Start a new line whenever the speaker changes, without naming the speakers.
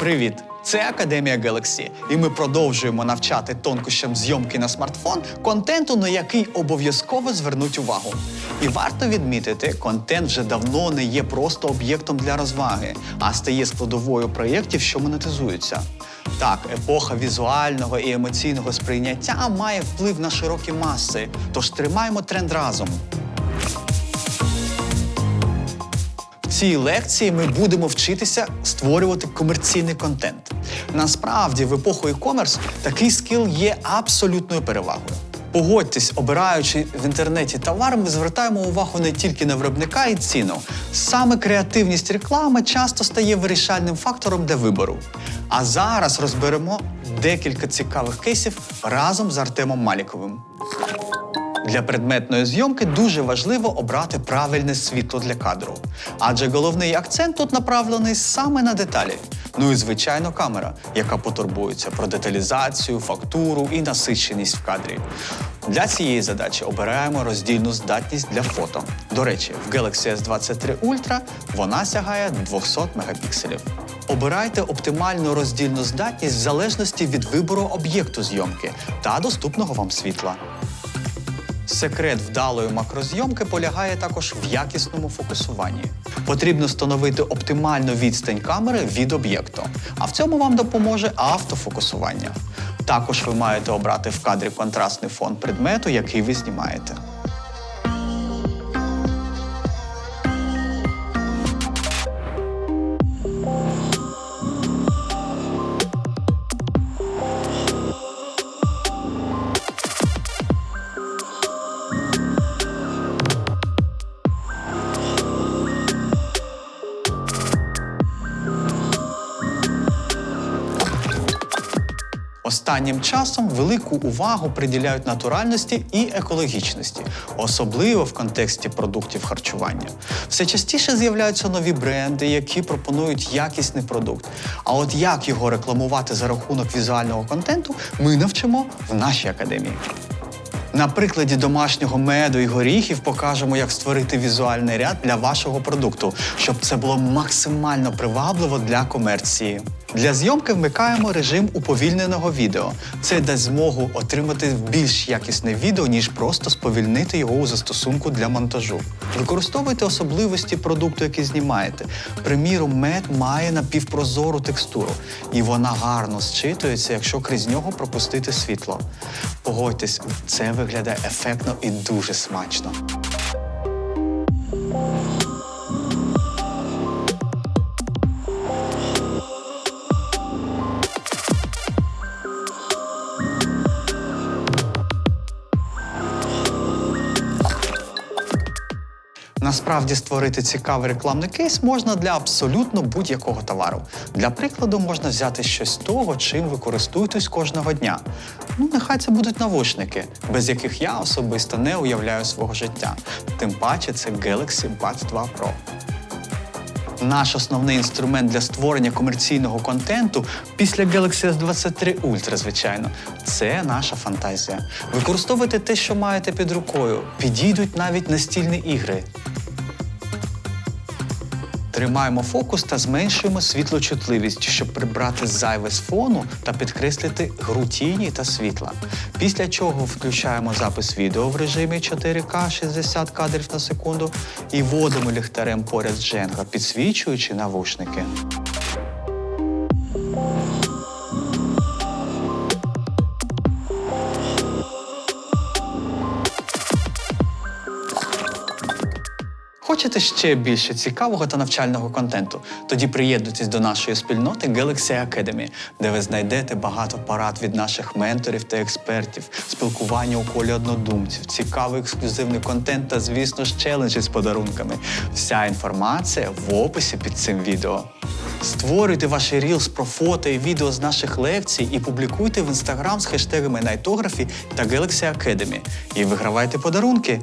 Привіт! Це Академія Galaxy, і ми продовжуємо навчати тонкощам зйомки на смартфон контенту, на який обов'язково звернуть увагу. І варто відмітити, контент вже давно не є просто об'єктом для розваги, а стає складовою проєктів, що монетизуються. Так, епоха візуального і емоційного сприйняття має вплив на широкі маси, тож тримаємо тренд разом. Цій лекції ми будемо вчитися створювати комерційний контент. Насправді, в епоху e-commerce такий скіл є абсолютною перевагою. Погодьтесь, обираючи в інтернеті товар, ми звертаємо увагу не тільки на виробника і ціну. Саме креативність реклами часто стає вирішальним фактором для вибору. А зараз розберемо декілька цікавих кейсів разом з Артемом Маліковим. Для предметної зйомки дуже важливо обрати правильне світло для кадру, адже головний акцент тут направлений саме на деталі. Ну і звичайно, камера, яка потурбується про деталізацію, фактуру і насиченість в кадрі. Для цієї задачі обираємо роздільну здатність для фото. До речі, в Galaxy S23 Ultra вона сягає 200 мегапікселів. Обирайте оптимальну роздільну здатність в залежності від вибору об'єкту зйомки та доступного вам світла. Секрет вдалої макрозйомки полягає також в якісному фокусуванні. Потрібно встановити оптимальну відстань камери від об'єкту, а в цьому вам допоможе автофокусування. Також ви маєте обрати в кадрі контрастний фон предмету, який ви знімаєте. Останнім часом велику увагу приділяють натуральності і екологічності, особливо в контексті продуктів харчування. Все частіше з'являються нові бренди, які пропонують якісний продукт. А от як його рекламувати за рахунок візуального контенту, ми навчимо в нашій академії. На прикладі домашнього меду і горіхів покажемо, як створити візуальний ряд для вашого продукту, щоб це було максимально привабливо для комерції. Для зйомки вмикаємо режим уповільненого відео. Це дасть змогу отримати більш якісне відео, ніж просто сповільнити його у застосунку для монтажу. Використовуйте особливості продукту, який знімаєте. Приміром, мед має напівпрозору текстуру, і вона гарно зчитується, якщо крізь нього пропустити світло. Погодьтесь, це виглядає ефектно і дуже смачно. Насправді створити цікавий рекламний кейс можна для абсолютно будь-якого товару. Для прикладу, можна взяти щось того, чим ви користуєтесь кожного дня. Ну, нехай це будуть навушники, без яких я особисто не уявляю свого життя. Тим паче це Galaxy Buds 2 Pro. Наш основний інструмент для створення комерційного контенту після Galaxy S23 Ultra, звичайно, це наша фантазія. Використовуйте те, що маєте під рукою. Підійдуть навіть настільні ігри. Тримаємо фокус та зменшуємо світлочутливість, щоб прибрати зайве з фону та підкреслити гру тіні та світла. Після чого включаємо запис відео в режимі 4К 60 кадрів на секунду і вводимо ліхтарем поряд з Дженга, підсвічуючи навушники. Хочете ще більше цікавого та навчального контенту? Тоді приєднуйтесь до нашої спільноти Galaxy Academy, де ви знайдете багато порад від наших менторів та експертів, спілкування у колі однодумців, цікавий ексклюзивний контент та, звісно ж, челенджі з подарунками. Вся інформація в описі під цим відео. Створюйте ваші рілс про фото і відео з наших лекцій і публікуйте в інстаграм з хештегами Nightography та Galaxy Academy. І вигравайте подарунки.